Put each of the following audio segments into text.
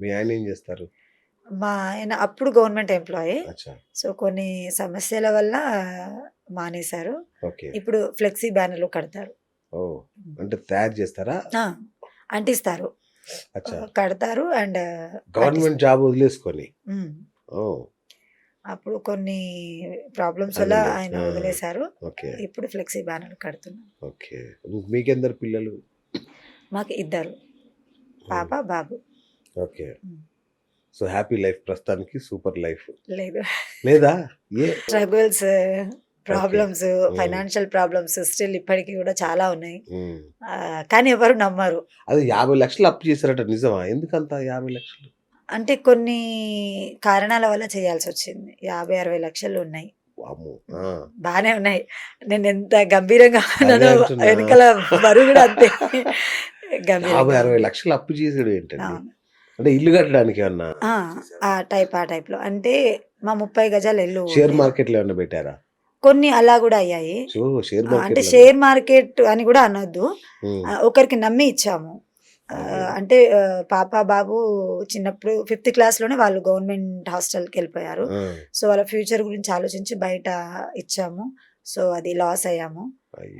మీ ఆయన ఏం చేస్తారు? మా ఆయన అప్పుడు గవర్నమెంట్ ఎంప్లాయీ. సో కొన్ని సమస్యల వల్ల మానేశారు. ఓకే. ఇప్పుడు ఫ్లెక్సీ బ్యానర్లు కడతారు. ఓ అంటే తయారు చేస్తారా? అంటిస్తారు. కడతారు అండ్ గవర్నమెంట్ జాబ్ వదిలేసుకొని? ఓ. అప్పుడు కొన్ని ప్రాబ్లమ్స్ వల్ల. ఆయన. వదిలేశారు. ఓకే. ఇప్పుడు ఫ్లెక్సీ బ్యానర్లు కడుతున్నాం. ఓకే. మీకెందరు పిల్లలు? మాకు ఇద్దరు. పాప బాబు. ఓకే. సో హ్యాపీ లైఫ్ ప్రస్తుతానికి సూపర్ లైఫ్. లేదు. లేదా? ఏ? Struggles problems financial problems still ఇప్పటికీ కూడా చాలా ఉన్నాయి. కానీ ఎవరు నమ్మరు. అది యాభై లక్షలు అప్పు చేశారట నిజమా? ఎందుకంత యాభై లక్షలు? అంటే కొన్ని కారణాల వల్ల చేయాల్సి వచ్చింది. యాభై అరవై లక్షలు ఉన్నాయి. బానే ఉన్నాయి. నేను ఎంత గంభీరంగా ఉన్నానో. వెనకాల బరువు కూడా అంతే. యాభై గంభీరంగా అరవై లక్షలు అప్పు చేసాడు అవును. అంటే ఇల్లు కట్టడానికి ఏమన్నా ఆ, టైప్ ఆ టైప్లో. అంటే మా ముప్పై గజాలు ఇల్లు షేర్. మార్కెట్లో ఏమన్నా పెట్టారా? కొన్ని అలా కూడా అయ్యాయి. అంటే షేర్ మార్కెట్ అని కూడా అనొద్దు. ఒకరికి నమ్మి ఇచ్చాము. అంటే పాప బాబు చిన్నప్పుడు ఫిఫ్త్ క్లాస్లోనే వాళ్ళు గవర్నమెంట్ హాస్టల్కి వెళ్ళిపోయారు. సో వాళ్ళ ఫ్యూచర్ గురించి ఆలోచించి బయట ఇచ్చాము. సో అది లాస్ అయ్యాము.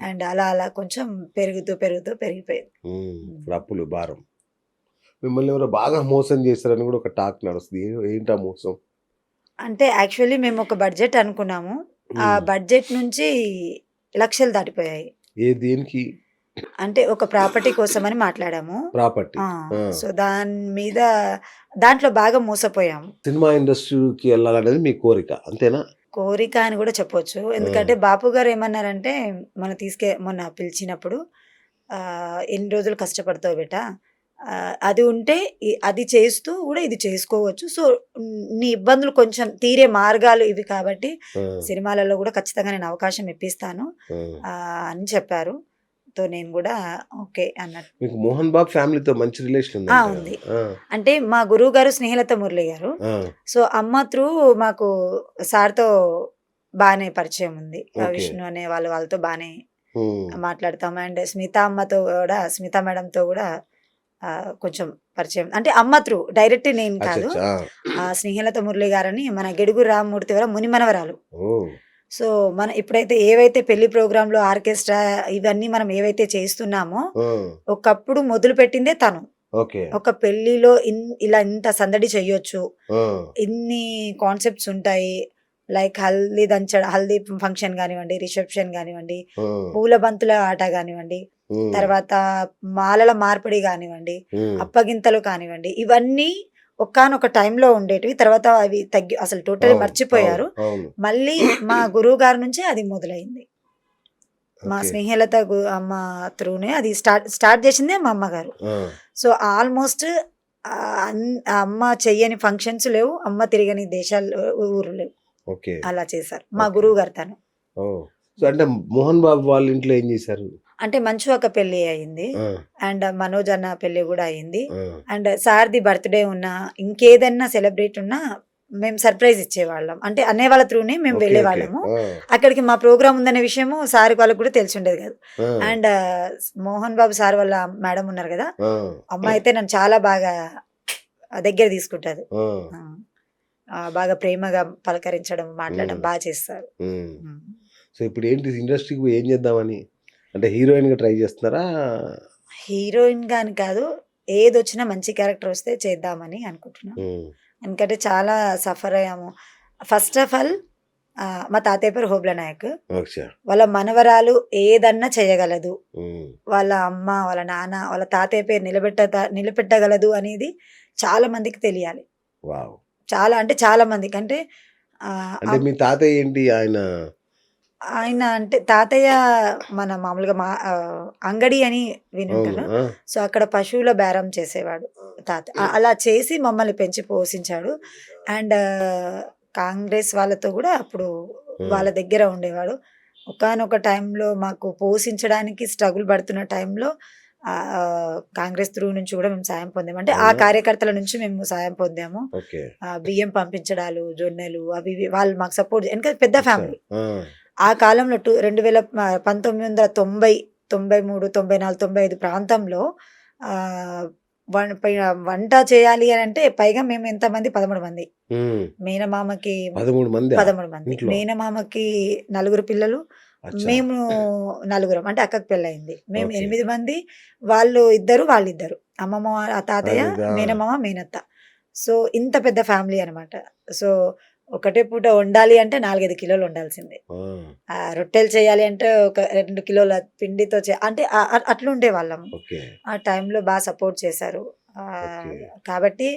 అండ్ అలా అలా కొంచెం పెరుగుతూ పెరుగుతూ పెరిగిపోయింది. అప్పులు భారం. మిమ్మల్ని ఎవరో బాగా మోసం చేశారని కూడా ఒక టాక్ నడుస్తుంది. ఏంటా మోసం? అంటే యాక్చువల్లీ మేము ఒక బడ్జెట్ అనుకున్నాము. ఆ. బడ్జెట్ నుంచి లక్షలు దాటిపోయాయి. ఏ దేనికి? అంటే ఒక ప్రాపర్టీ కోసం అని మాట్లాడాము. ప్రాపర్టీ. సో దాని మీద దాంట్లో బాగా మోసపోయాము సినిమా ఇండస్ట్రీకి వెళ్ళాలనేది మీ కోరిక అంతేనా? కోరిక అని కూడా చెప్పొచ్చు. ఎందుకంటే బాపు గారు ఏమన్నారంటే మన తీసుకే మొన్న పిలిచినప్పుడు ఎన్ని రోజులు కష్టపడతావు బేట? అది ఉంటే అది చేస్తూ కూడా ఇది చేసుకోవచ్చు. సో నీ ఇబ్బందులు కొంచెం తీరే మార్గాలు ఇవి కాబట్టి సినిమాలలో కూడా ఖచ్చితంగా నేను అవకాశం ఇప్పిస్తాను. అని చెప్పారు. తో నేను కూడా ఓకే అన్నట్టు. మీకు మోహన్ బాబు ఫ్యామిలీతో మంచి రిలేషన్ ఉంది. అంటే మా గురువు గారు స్నేహలత మురళి గారు. సో అమ్మ త్రూ మాకు సార్తో బాగానే పరిచయం ఉంది. విష్ణు అనే వాళ్ళు వాళ్ళతో బాగానే మాట్లాడతాం అండ్ స్మిత అమ్మతో కూడా స్మిత మేడంతో కూడా కొంచెం పరిచయం. అంటే అమ్మ త్రూ డైరెక్ట్ నేను కాదు. ఆ స్నేహలత మురళి గారని మన గెడుగు రామ్మూర్తి వారి మునిమనవరాలు సో మన ఇప్పుడైతే ఏవైతే పెళ్ళి ప్రోగ్రామ్లో ఆర్కెస్ట్రా ఇవన్నీ మనం ఏవైతే చేస్తున్నామో ఒకప్పుడు మొదలు పెట్టిందే తను. ఒక పెళ్ళిలో ఇలా ఇంత సందడి చెయ్యొచ్చు. ఇన్ని కాన్సెప్ట్స్ ఉంటాయి. లైక్ హల్దీ దంచ హల్దీ ఫంక్షన్ కానివ్వండి రిసెప్షన్ కానివ్వండి పూల బంతుల ఆట కానివ్వండి తర్వాత మాలల మార్పిడి కానివ్వండి అప్పగింతలు కానివ్వండి ఇవన్నీ ఒకానొక టైంలో ఉండేటివి. తర్వాత అవి తగ్గి అసలు టోటల్ మర్చిపోయారు. మళ్ళీ మా గురువు గారి నుంచే అది మొదలైంది. మా. స్నేహలత అమ్మ త్రూనే అది స్టార్ట్ స్టార్ట్ చేసిందే మా అమ్మగారు. సో ఆల్మోస్ట్ అమ్మ చెయ్యని ఫంక్షన్స్ లేవు అమ్మ తిరగని దేశాలు ఊరు లేవు. అలా చేశారు మా. గురువు గారు తను. అంటే మోహన్ బాబు వాళ్ళ ఇంట్లో ఏం చేశారు? అంటే మంచు ఒక పెళ్ళి అయింది అండ్ మనోజ్ అన్న పెళ్ళి కూడా అయింది. అండ్ సార్ది బర్త్డే ఉన్నా ఇంకేదన్నా సెలబ్రేట్ ఉన్నా మేము సర్ప్రైజ్ ఇచ్చేవాళ్ళం. అంటే అనే వాళ్ళ త్రూనే మేము ఓకే, వెళ్ళే ఓకే. వాళ్ళము ఆ, అక్కడికి మా ప్రోగ్రామ్ ఉందనే విషయము సార్ వాళ్ళకి కూడా తెలిసి ఉండేది కాదు అండ్ మోహన్ బాబు సార్ వాళ్ళ మేడం ఉన్నారు కదా? ఆ, అమ్మ అయితే నన్ను చాలా బాగా దగ్గర ఆ, బాగా ప్రేమగా పలకరించడం మాట్లాడడం. బాగా చేస్తారు. సో ఇప్పుడు ఏంటి ఇండస్ట్రీకి ఏం చేద్దామని? అంటే హీరోయిన్గా ట్రై చేస్తున్నారా? హీరోయిన్ గాని కాదు. ఏది వచ్చినా మంచి క్యారెక్టర్ వస్తే చేద్దామని అనుకుంటున్నాం. ఎందుకంటే చాలా సఫర్ అయ్యాము. ఫస్ట్ ఆఫ్ ఆల్ మా తాతయ్య పేరు హోబ్ల నాయక్. వాళ్ళ మనవరాలు ఏదన్నా చేయగలదు. వాళ్ళ అమ్మ వాళ్ళ నాన్న వాళ్ళ తాతయ్య పేరు నిలబెట్ట నిలబెట్టగలదు అనేది చాలా మందికి తెలియాలి. వావ్. చాలా అంటే చాలా మందికి. అంటే మీ తాతయ్య ఏంటి? ఆయన ఆయన అంటే తాతయ్య మన మామూలుగా మా అంగడి అని వినుంటారు. సో అక్కడ పశువుల బేరం చేసేవాడు తాత. అలా చేసి మమ్మల్ని పెంచి పోషించాడు. అండ్ కాంగ్రెస్ వాళ్ళతో కూడా అప్పుడు వాళ్ళ దగ్గర ఉండేవాడు. ఒకానొక టైంలో మాకు పోషించడానికి స్ట్రగుల్ పడుతున్న టైంలో కాంగ్రెస్ త్రూ నుంచి కూడా మేము సాయం పొందాము. అంటే ఆ? కార్యకర్తల నుంచి మేము సాయం పొందాము. బియ్యం పంపించడాలు జొన్నెలు అవి వాళ్ళు మాకు సపోర్ట్ ఎందుకంటే పెద్ద ఫ్యామిలీ. ఆ, కాలంలో టూ రెండు వేల పంతొమ్మిది వందల తొంభై తొంభై మూడు తొంభై నాలుగు తొంభై ఐదు ప్రాంతంలో వంట చేయాలి అని అంటే పైగా మేము ఎంతమంది? పదమూడు మంది. మేనమామకి పదమూడు మంది? పదమూడు మంది? మేనమామకి నలుగురు పిల్లలు మేము నలుగురం అంటే అక్కకి పెళ్ళయింది. మేము. ఎనిమిది మంది వాళ్ళు ఇద్దరు వాళ్ళిద్దరు. అమ్మమ్మ తాతయ్య. మేనమామ మేనత్త. సో ఇంత పెద్ద ఫ్యామిలీ అన్నమాట. సో ఒకటే పూట వండాలి అంటే నాలుగైదు కిలోలు వండాల్సిందే. ఆ. రొట్టెలు చేయాలి అంటే ఒక రెండు కిలోల పిండితో చే అంటే అట్లుండే వాళ్ళం. ఆ టైంలో బాగా సపోర్ట్ చేశారు. కాబట్టి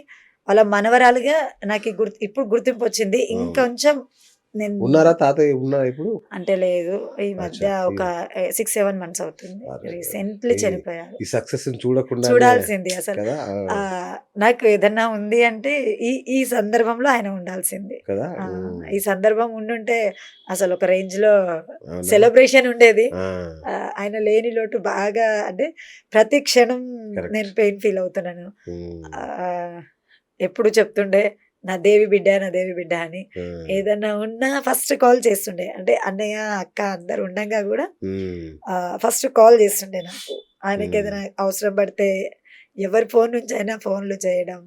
వాళ్ళ మనవరాలుగా నాకు గుర్తు ఇప్పుడు గుర్తింపు వచ్చింది. ఇంకొంచెం ఉన్నారా తాతయ్య? ఉన్నారా ఇప్పుడు? అంటే లేదు. ఈ మధ్య ఒక సిక్స్ సెవెన్ మంత్స్ అవుతుంది. రీసెంట్లీ చనిపోయారు ఈ సక్సెస్ చూడకుండా చూడాల్సింది అసలు. నాకు ఏదన్నా ఉంది అంటే ఈ ఈ సందర్భంలో ఆయన ఉండాల్సింది. కదా. ఈ సందర్భం ఉండుంటే అసలు ఒక రేంజ్లో? సెలబ్రేషన్ ఉండేది. ఆయన లేని లోటు బాగా అంటే ప్రతి క్షణం. నేను పెయిన్ ఫీల్ అవుతున్నాను. ఎప్పుడు చెప్తుండే నా దేవి బిడ్డ నా దేవి బిడ్డ అని ఏదన్నా ఉన్నా ఫస్ట్ కాల్ చేస్తుండే. అంటే అన్నయ్య అక్క అందరు ఉండంగా కూడా ఫస్ట్ కాల్ చేస్తుండే నాకు. ఆయనకి. ఏదైనా అవసరం పడితే ఎవరి ఫోన్ నుంచి అయినా ఫోన్లు చేయడం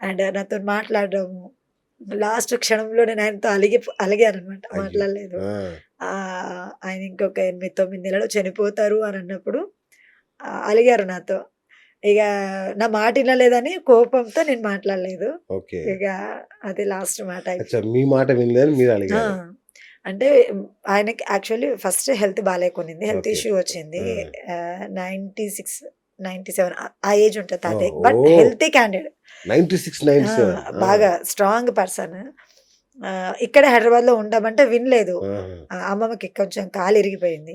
అండ్ నాతో మాట్లాడడం. లాస్ట్ క్షణంలో నేను ఆయనతో అలిగి అలిగాను అనమాట. మాట్లాడలేదు. ఆయన ఇంకొక ఎనిమిది తొమ్మిది నెలలు చనిపోతారు అని అన్నప్పుడు అలిగారు నాతో. ఇక నా మాట వినలేదని కోపంతో నేను మాట్లాడలేదు. ఓకే. ఇక అది లాస్ట్ మాట. అచ్చా మీ మాట వినలేదని మీరు అడిగారు. అంటే ఆయనకి యాక్చువల్లీ ఫస్ట్ హెల్త్ బాగాలేకునింది హెల్త్. ఇష్యూ వచ్చింది. నైన్టీ సిక్స్ నైన్టీ సెవెన్ ఆ ఏజ్ ఉంటుంది తాతయ్య but. Healthy candidate. Ninety six బాగా స్ట్రాంగ్ పర్సన్. ఇక్కడ హైదరాబాద్లో ఉండమంటే వినలేదు. అమ్మమ్మకి కొంచెం కాలు ఇరిగిపోయింది.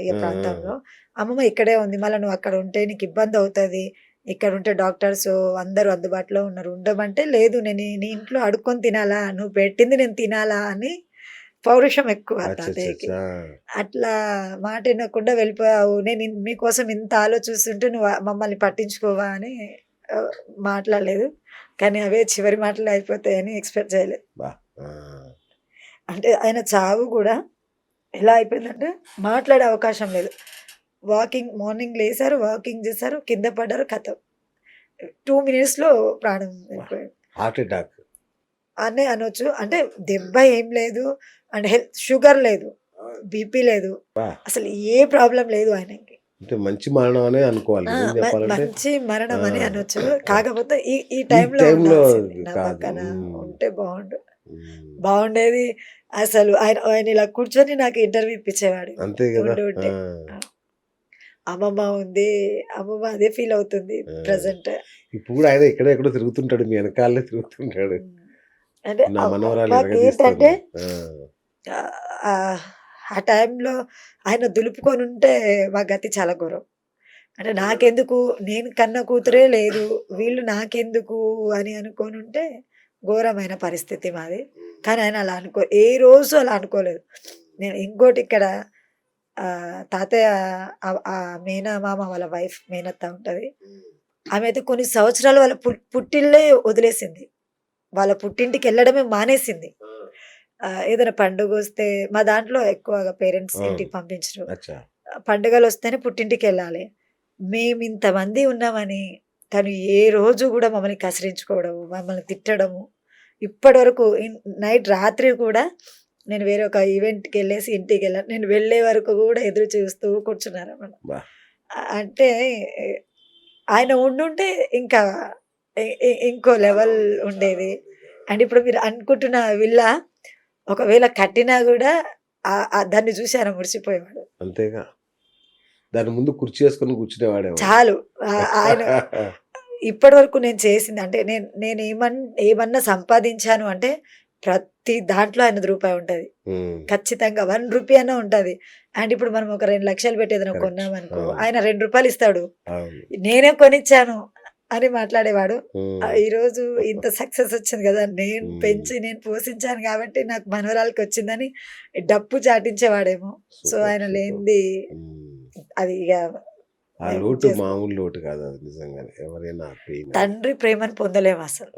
ఈ ప్రాంతంలో. అమ్మమ్మ ఇక్కడే ఉంది. మళ్ళీ నువ్వు అక్కడ ఉంటే నీకు ఇబ్బంది అవుతుంది. ఇక్కడ ఉంటే డాక్టర్స్ అందరూ అందుబాటులో ఉన్నారు. ఉండమంటే లేదు. నేను నీ ఇంట్లో అడుక్కొని తినాలా? నువ్వు పెట్టింది నేను తినాలా? అని పౌరుషం ఎక్కువ తాతయ్యకి. అట్లా మాట వినకుండా వెళ్ళిపోయావు. నేను మీకోసం ఇంత ఆలోచిస్తుంటే నువ్వు మమ్మల్ని పట్టించుకోవా అని మాట్లాడలేదు. కానీ అవే చివరి మాటలు అయిపోతాయని ఎక్స్పెక్ట్ చేయలేదు. అంటే ఆయన చావు కూడా ఎలా అయిపోయిందంటే మాట్లాడే అవకాశం లేదు. వాకింగ్ మార్నింగ్ లేసారు వాకింగ్ చేశారు కింద పడ్డారు కథ. టూ మినిట్స్లో ప్రాణం హార్ట్ అటాక్. అనే అనొచ్చు. అంటే దెబ్బ ఏం లేదు. అండ్ హెల్త్ షుగర్ లేదు. బీపీ లేదు. అసలు ఏ ప్రాబ్లం లేదు ఆయనకి. అంటే మంచి మరణం అనే అనుకోవాలి మంచి మరణం అని. అనొచ్చు. కాకపోతే ఈ ఈ టైంలో. ఉంటే బాగుండు. బాగుండేది అసలు. ఆయన ఆయన ఇలా కూర్చొని నాకు ఇంటర్వ్యూ ఇప్పించేవాడు. అంతే కదా. అమ్మమ్మ ఉంది. అమ్మమ్మ అదే ఫీల్ అవుతుంది. ప్రజెంట్. ఇప్పుడు ఆయన ఎక్కడో ఎక్కడో తిరుగుతుంటాడు. మీ వెనకాలే తిరుగుతుంటాడు. అంటే. ఏంటంటే ఆ, టైంలో ఆయన దులుపుకొని ఉంటే మా గతి చాలా ఘోరం. అంటే నాకెందుకు? నేను కన్న కూతురే లేదు. వీళ్ళు నాకెందుకు? అని అనుకొని ఉంటే ఘోరమైన పరిస్థితి మాది. కానీ ఆయన అలా అనుకో ఏ రోజు అలా అనుకోలేదు. నేను ఇంకోటి ఇక్కడ తాతయ్య ఆ- మేనా మామ వాళ్ళ వైఫ్ మేనత్త ఉంటుంది. ఆమె అయితే కొన్ని సంవత్సరాలు వాళ్ళ పుట్టిల్లే వదిలేసింది. వాళ్ళ పుట్టింటికి వెళ్ళడమే మానేసింది. ఏదైనా పండుగ వస్తే మా దాంట్లో ఎక్కువగా పేరెంట్స్. ఇంటికి పంపించరు. పండుగలు వస్తేనే పుట్టింటికి వెళ్ళాలి. మేము ఇంతమంది ఉన్నామని తను ఏ రోజు కూడా మమ్మల్ని కసిరించుకోవడము మమ్మల్ని తిట్టడము. ఇప్పటి వరకు నైట్ రాత్రి కూడా నేను వేరే ఒక ఈవెంట్కి వెళ్ళేసి ఇంటికి వెళ్ళాను నేను వెళ్ళే వరకు కూడా ఎదురు చూస్తూ కూర్చున్నారు అన్నమాట. అంటే ఆయన ఉండుంటే ఇంకా ఇంకో లెవెల్ ఉండేది. అండ్ ఇప్పుడు మీరు అనుకుంటున్న విల్లా ఒకవేళ కట్టినా కూడా దాన్ని చూసి ఆయన మురిసిపోయేవాడు. అంతేగా. దాని ముందు కుర్చీ వేసుకొని కూర్చునేవాడేమో చాలు. ఆయన ఇప్పటి వరకు నేను చేసింది అంటే నేను నేను ఏమన్ ఏమన్నా సంపాదించాను అంటే ప్రతి దాంట్లో ఆయనది రూపాయి ఉంటది. ఖచ్చితంగా వన్ రూపీ అన్న ఉంటది. అండ్ ఇప్పుడు మనం ఒక రెండు లక్షలు పెట్టి ఏదైనా Correct. కొన్నాం అనుకో అవును. ఆయన రెండు రూపాయలు ఇస్తాడు. నేనే కొనిచ్చాను. అని మాట్లాడేవాడు. ఈ రోజు ఇంత సక్సెస్ వచ్చింది కదా నేను. పెంచి నేను పోషించాను కాబట్టి నాకు మనవరాలకి వచ్చిందని డప్పు చాటించేవాడేమో. సో ఆయన. లేనిది అది ఇక ఆ లోటు. మామూలు లోటు కాదు అది నిజంగానే. ఎవరైనా తండ్రి ప్రేమను పొందలేము అసలు.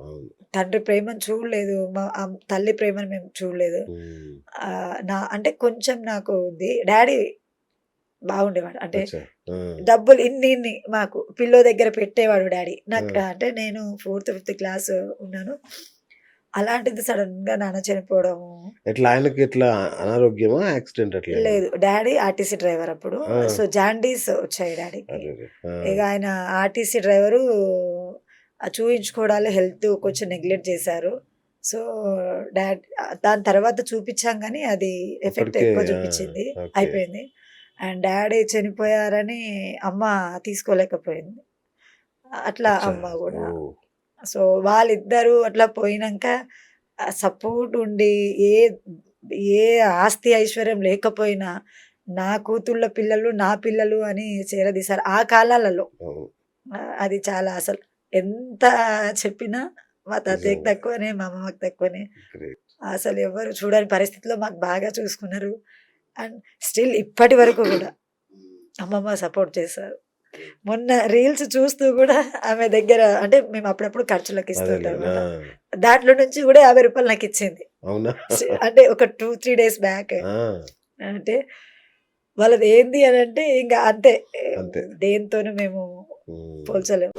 తండ్రి ప్రేమను చూడలేదు మా తల్లి ప్రేమను మేము చూడలేదు. నా అంటే కొంచెం నాకు ఉంది. డాడీ బాగుండేవాడు అంటే. డబ్బులు ఇన్ని ఇన్ని మాకు పిల్లో దగ్గర పెట్టేవాడు డాడీ నాకు. అంటే నేను ఫోర్త్ ఫిఫ్త్ క్లాస్ ఉన్నాను అలాంటిది సడన్గా నాన్న చనిపోవడము ఎట్లా ఆయనకి ఎట్లా అనారోగ్యమా యాక్సిడెంట్ అట్లా లేదు డాడీ ఆర్టీసీ డ్రైవర్ అప్పుడు. సో జాండీస్ వచ్చాయి. ఆ. ఇక ఆయన ఆర్టీసీ డ్రైవరు చూయించుకోవడాలు హెల్త్ కొంచెం నెగ్లెక్ట్ చేశారు సో డాడ్ దాని తర్వాత చూపించాం కానీ అది ఎఫెక్ట్ ఎక్కువ చూపించింది. అయిపోయింది అండ్ డాడీ చనిపోయారని అమ్మ తీసుకోలేకపోయింది అట్లా. అమ్మ కూడా. సో వాళ్ళిద్దరూ అట్లా పోయినాక సపోర్ట్ ఉండి ఏ ఏ ఆస్తి ఐశ్వర్యం లేకపోయినా నా కూతుళ్ళ పిల్లలు నా పిల్లలు అని చేరదీశారు ఆ కాలాలలో అది చాలా అసలు ఎంత చెప్పినా మా తాతయ్యకి. తక్కువనే మా అమ్మమ్మకి తక్కువనే. అసలు ఎవరు చూడని పరిస్థితిలో మాకు బాగా చూసుకున్నారు అండ్ స్టిల్ ఇప్పటి వరకు కూడా అమ్మమ్మ సపోర్ట్ చేశారు మొన్న రీల్స్ చూస్తూ కూడా ఆమె దగ్గర అంటే మేము అప్పుడప్పుడు ఖర్చులకు. ఇస్తుంటాం. దాంట్లో నుంచి కూడా యాభై రూపాయలు నాకు ఇచ్చింది అంటే ఒక టూ త్రీ డేస్ బ్యాక్. అంటే వాళ్ళది ఏంది అని అంటే ఇంకా అంతే. దేంతోనూ మేము. పోల్చలేము